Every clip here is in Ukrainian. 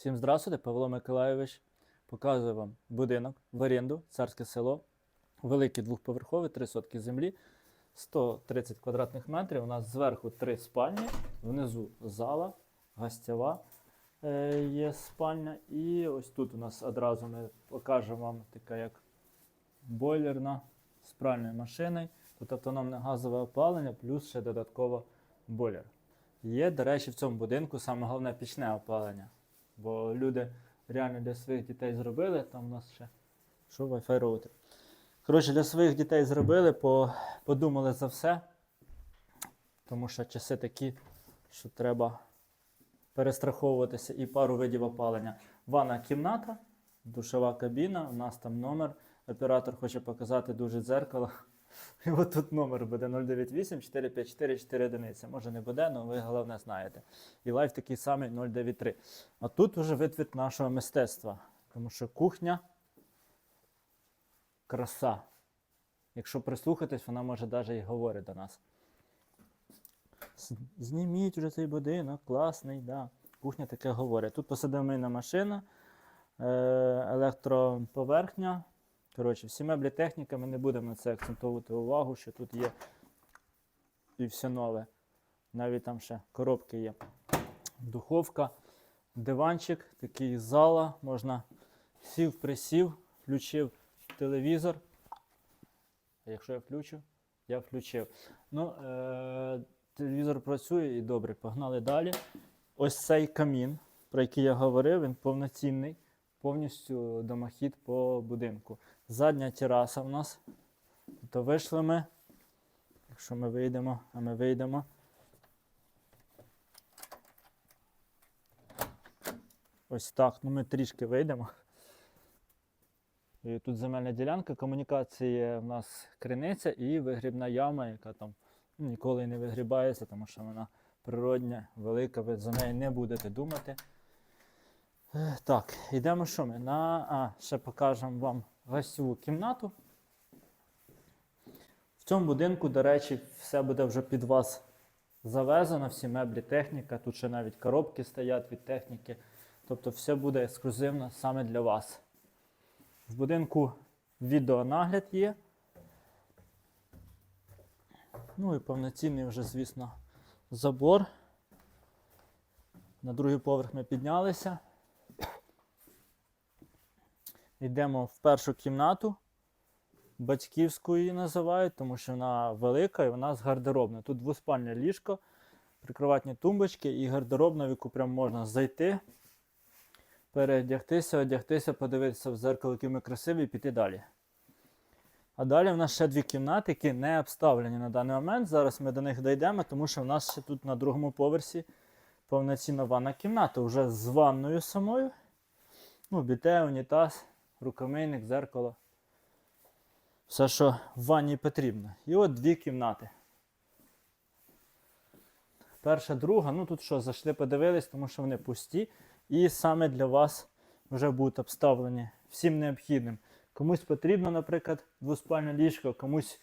Всім здравствуйте, Павло Миколайович. Показую вам будинок в оренду, царське село. Великий двохповерховий, три сотки землі, 130 квадратних метрів. У нас зверху три спальні, внизу зала, гостєва е, є спальня. І ось тут у нас одразу ми покажемо вам така як бойлерна з пральною машиною. Тут автономне газове опалення, плюс ще додатково бойлер. Є, до речі, в цьому будинку саме головне пічне опалення. Бо люди реально для своїх дітей зробили. Там у нас ще що Wi-Fi роутер. Коротше, для своїх дітей зробили, по, подумали за все. Тому що часи такі, що треба перестраховуватися і пару видів опалення. Ванна кімната, душова кабіна, у нас там номер. Оператор хоче показати дуже дзеркало. І от тут номер буде 098 454 4 одиниці. Може не буде, але ви головне знаєте. І лайф такий самий 093. А тут уже витвір нашого мистецтва. Тому що кухня краса. Якщо прислухатись, вона може навіть і говорить до нас. Зніміть вже цей будинок, класний, да. Кухня таке говорить. Тут посадомийна машина, е, електроповерхня. Коротше, всі меблі техніка, ми не будемо на це акцентовувати увагу, що тут є і все нове. Навіть там ще коробки є. Духовка, диванчик, такий зала. Можна сів, присів, включив телевізор. А якщо я включу, я включив. Ну, е- телевізор працює і добре, погнали далі. Ось цей камін, про який я говорив, він повноцінний, повністю домохід по будинку. Задня тераса в нас. То вийшли ми. Якщо ми вийдемо, а ми вийдемо. Ось так. Ну ми трішки вийдемо. І тут земельна ділянка, комунікації в нас криниця і вигрібна яма, яка там ніколи не вигрібається, тому що вона природня, велика, ви за неї не будете думати. Так, йдемо що ми? На... А, ще покажемо вам гостьову кімнату. В цьому будинку, до речі, все буде вже під вас завезено, всі меблі, техніка. Тут ще навіть коробки стоять від техніки. Тобто все буде ексклюзивно саме для вас. В будинку відеонагляд є. Ну і повноцінний вже, звісно, забор. На другий поверх ми піднялися. Йдемо в першу кімнату. Батьківську її називають, тому що вона велика і вона з гардеробною. Тут двоспальне ліжко, прикроватні тумбочки і гардеробна, в яку прям можна зайти, переодягтися, одягтися, подивитися в зеркало, які ми красиві, і піти далі. А далі в нас ще дві кімнати, які не обставлені на даний момент. Зараз ми до них дійдемо, тому що в нас ще тут на другому поверсі повноцінна ванна кімната, вже з ванною самою. Ну, біте, унітаз, рукомийник, зеркало. Все, що в ванні потрібно. І от дві кімнати. Перша, друга, ну тут що, зайшли, подивились, тому що вони пусті. І саме для вас вже будуть обставлені всім необхідним. Комусь потрібно, наприклад, двоспальне ліжко, комусь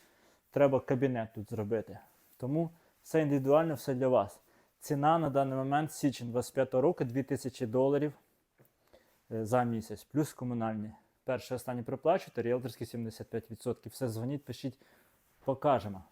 треба кабінет тут зробити. Тому все індивідуально, все для вас. Ціна на даний момент січень 25 року 2000 доларів е, за місяць, плюс комунальні. Перше останні проплачуєте, ріелторські 75%. Все дзвоніть, пишіть, покажемо.